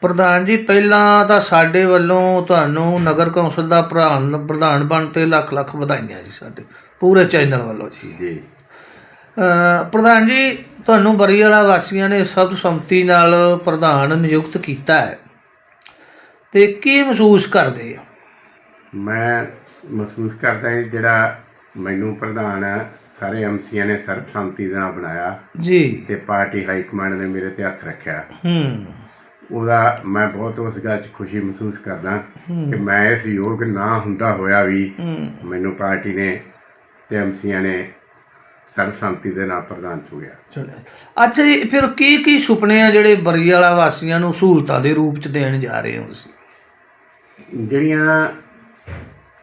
ਪ੍ਰਧਾਨ ਜੀ ਪਹਿਲਾਂ ਤਾਂ ਸਾਡੇ ਵੱਲੋਂ ਤੁਹਾਨੂੰ ਨਗਰ ਕੌਂਸਲ ਦਾ ਪ੍ਰਧਾਨ ਪ੍ਰਧਾਨ ਬਣ ਤੇ ਲੱਖ ਲੱਖ ਵਧਾਈਆਂ ਜੀ ਸਾਡੇ ਪੂਰੇ ਚੈਨਲ ਵੱਲੋਂ ਜੀ। ਜੀ। ਪ੍ਰਧਾਨ ਜੀ ਤੁਹਾਨੂੰ ਬਰੀਵਾਲਾ ਵਾਸੀਆਂ ਨੇ ਸਰਬਸੰਮਤੀ ਨਾਲ ਪ੍ਰਧਾਨ ਨਿਯੁਕਤ ਕੀਤਾ ਹੈ। ਤੇ ਕੀ ਮਹਿਸੂਸ ਕਰਦੇ ਹੋ ਮੈਂ ਮਹਿਸੂਸ ਕਰਦਾ ਹਾਂ ਜਿਹੜਾ ਮੈਨੂੰ ਪ੍ਰਧਾਨ ਸਾਰੇ ਐਮਸੀਆਂ ਨੇ ਸਰਬਸੰਮਤੀ ਨਾਲ ਬਣਾਇਆ ਜੀ। ਤੇ ਪਾਰਟੀ ਹਾਈ ਕਮਾਂਡ ਨੇ ਮੇਰੇ ਤੇ ਹੱਥ ਰੱਖਿਆ। ਹੂੰ। ਉਹਦਾ ਮੈਂ ਬਹੁਤ ਉਸ ਗੱਲ 'ਚ ਖੁਸ਼ੀ ਮਹਿਸੂਸ ਕਰਦਾ ਕਿ ਮੈਂ ਇਸ ਯੋਗ ਨਾ ਹੁੰਦਾ ਹੋਇਆ ਵੀ ਹੂੰ ਮੈਨੂੰ ਪਾਰਟੀ ਨੇ ਤੇ ਐਮਸੀਆਂ ਨੇ ਸਰਬਸੰਮਤੀ ਦੇ ਨਾਲ ਪ੍ਰਧਾਨ ਚੁਣਿਆ ਚਲੋ। ਅੱਛਾ ਜੀ ਫਿਰ ਕੀ ਕੀ ਸੁਪਨੇ ਆ ਜਿਹੜੇ ਬਰੀਵਾਲਾ ਵਾਸੀਆਂ ਨੂੰ ਸਹੂਲਤਾਂ ਦੇ ਰੂਪ ਚ ਦੇਣ ਜਾ ਰਹੇ ਹੋ ਤੁਸੀਂ ਜਿਹੜੀਆਂ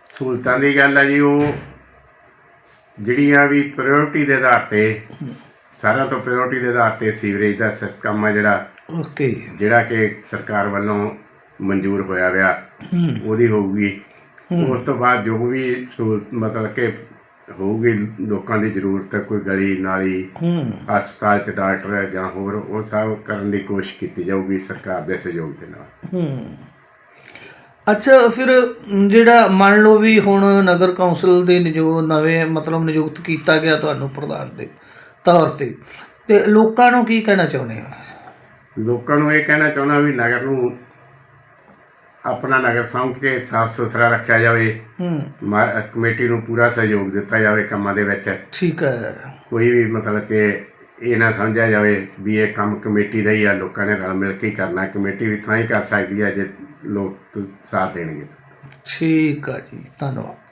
ਸਹੂਲਤਾਂ ਦੀ ਗੱਲ ਹੈ ਜੀ ਉਹ ਜਿਹੜੀਆਂ ਵੀ ਪ੍ਰਾਇੋਰਟੀ ਦੇ ਆਧਾਰ ਤੇ ਸਾਰਿਆਂ ਤੋਂ ਪ੍ਰਾਇੋਰਟੀ ਦੇ ਆਧਾਰ ਤੇ ਸੀਵਰੇਜ ਦਾ ਸਿਸਟਮ ਆ ਜਿਹੜਾ। ਓਕੇ। ਜਿਹੜਾ ਕਿ ਸਰਕਾਰ ਵੱਲੋਂ ਮਨਜ਼ੂਰ ਹੋਇਆ ਵਿਆ। ਉਹਦੀ ਹੋਊਗੀ। ਉਸ ਤੋਂ ਬਾਅਦ ਜੋ ਵੀ ਸਹੂਲਤ ਮਤਲਬ ਕਿ ਹੋਊਗੀ ਲੋਕਾਂ ਦੀ ਜ਼ਰੂਰਤ ਹੈ ਕੋਈ ਗਲੀ ਨਾਲੀ ਹਸਪਤਾਲ ਚ ਡਾਕਟਰ ਹੈ ਜਾਂ ਹੋਰ ਉਹ ਸਭ ਕਰਨ ਦੀ ਕੋਸ਼ਿਸ਼ ਕੀਤੀ ਜਾਊਗੀ ਸਰਕਾਰ ਦੇ ਸਹਿਯੋਗ ਦੇ ਨਾਲ। ਅੱਛਾ ਫਿਰ ਜਿਹੜਾ ਮੰਨ ਲਓ ਵੀ ਹੁਣ ਨਗਰ ਕੌਂਸਲ ਦੇ ਨਿਯੋ ਨਵੇਂ ਮਤਲਬ ਨਿਯੁਕਤ ਕੀਤਾ ਗਿਆ ਤੁਹਾਨੂੰ ਪ੍ਰਧਾਨ ਦੇ ਤੌਰ ਤੇ। ਤੇ ਲੋਕਾਂ ਨੂੰ ਕੀ ਕਹਿਣਾ ਚਾਹੁੰਦੇ ਹੋ? ਲੋਕਾਂ ਨੂੰ ਇਹ ਕਹਿਣਾ ਚਾਹੁੰਦਾ ਵੀ ਨਗਰ ਨੂੰ ਆਪਣਾ ਨਗਰ ਸਾਂਭ ਕੇ ਸਾਫ਼ ਸੁਥਰਾ ਰੱਖਿਆ ਜਾਵੇ। ਹੂੰ। ਕਮੇਟੀ ਨੂੰ ਪੂਰਾ ਸਹਿਯੋਗ ਦਿੱਤਾ ਜਾਵੇ ਕੰਮਾਂ ਦੇ ਵਿੱਚ। ਠੀਕ ਹੈ। ਕੋਈ ਵੀ ਮਤਲਬ ਕਿ ਇਹ ਨਾ ਸਮਝਿਆ ਜਾਵੇ ਵੀ ਇਹ ਕੰਮ ਕਮੇਟੀ ਦਾ ਹੀ ਆ ਲੋਕਾਂ ਨੇ ਰਲ ਮਿਲ ਕੇ ਹੀ ਕਰਨਾ। ਕਮੇਟੀ ਵੀ ਤਾਂ ਹੀ ਕਰ ਸਕਦੀ ਹੈ ਜੇ ਲੋਕ ਸਾਥ ਦੇਣਗੇ। ਠੀਕ ਆ ਜੀ ਧੰਨਵਾਦ।